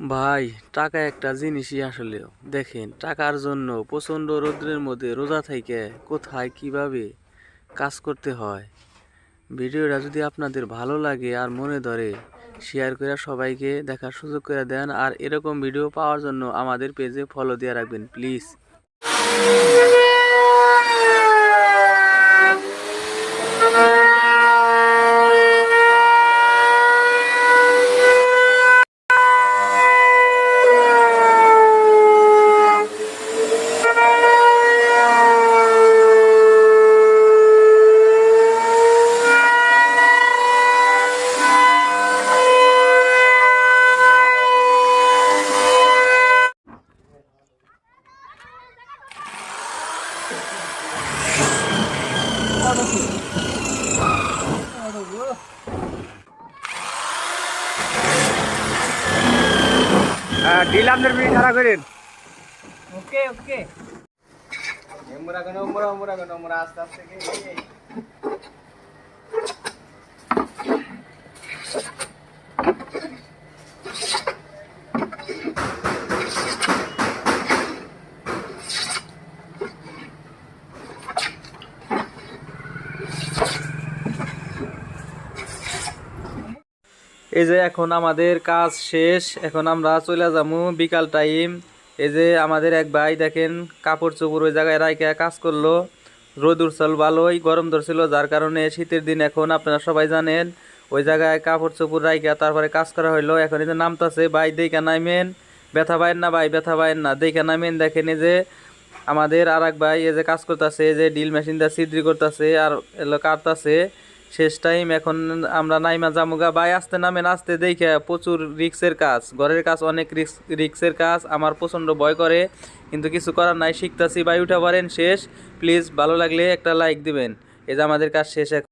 ভাই, টাকা একটা জিনিসই আসলে। দেখেন, টাকার জন্য প্রচণ্ড রৌদ্রের মধ্যে রোজা থেকে কোথায়, কীভাবে কাজ করতে হয়। ভিডিওটা যদি আপনাদের ভালো লাগে আর মনে ধরে শেয়ার করে সবাইকে দেখার সুযোগ করে দেন। আর এরকম ভিডিও পাওয়ার জন্য আমাদের পেজে ফলো দিয়ে রাখবেন প্লিজ ডিল আপনার মিনিট খারাপ করেন। ওকে ওকে। মোরা কেন মোরা মোরা কেন মোরা আস্তে আস্তে এই যে এখন আমাদের কাজ শেষ, এখন আমরা চলে যাব বিকাল টাইম। এই যে আমাদের এক ভাই দেখেন, কাপড় চোপড় ওই জায়গায় রাইখা কাজ করল। রোদ উঠছিল ভালোই, গরম ধরছিল, যার কারণে শীতের দিন এখন আপনারা সবাই জানেন, ওই জায়গায় কাপড় চোপড় রাইখা তারপরে কাজ করা হইল। এখন এই যে নামতাছে, ভাই দেখে নাইমেন, ব্যথা পায়েন না ভাই, ব্যথা পায়েন না। দেখে নামেন দেখেন এই যে আমাদের আর এক ভাই এই যে কাজ করতেছে যে ডিল মেশিন দিয়ে সিদ্রি করতেছে আর এলো কাটতাছে। শেষ টাইম এখন আমরা নাইমা জামুগা ভাই আসতে নামেন আসতে দেখে প্রচুর রিক্সের কাজ। ঘরের কাজ অনেক রিক্স রিক্সের কাজ আমার প্রচণ্ড ভয় করে। কিন্তু কিছু করার নাই শিখতাছি ভাই উঠা পারেন শেষ। প্লিজ ভালো লাগলে একটা লাইক দিবেন। এই যে আমাদের কাজ শেষ এখন।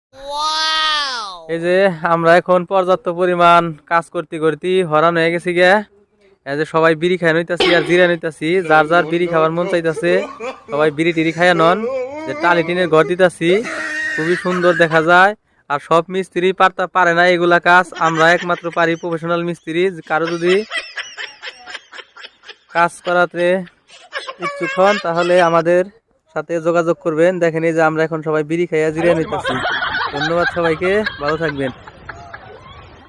এই যে আমরা এখন পর্যাপ্ত পরিমাণ কাজ করতে করতে হরান হয়ে গেছি গে। এই যে সবাই বিড়ি খায় নইতাছি আর জিরা নইতাছি যার যার বিড়ি খাওয়ার মন চাইতাছে সবাই বিড়ি টিড়ি খাইয়া নন। যে টালি টিনের ঘর দিতাছি খুবই সুন্দর দেখা যায়। আর সব মিস্ত্রি পারতা পারে না এগুলা কাজ। আমরা একমাত্র পারি প্রফেশনাল মিস্ত্রি কারও যদি কাজ করাতে ইচ্ছুক হন, তাহলে আমাদের সাথে যোগাযোগ করবেন। দেখেন এই যে আমরা এখন সবাই বিড়ি খাইয়া জিরিয়ে নিতেছি। ধন্যবাদ সবাইকে, ভালো থাকবেন।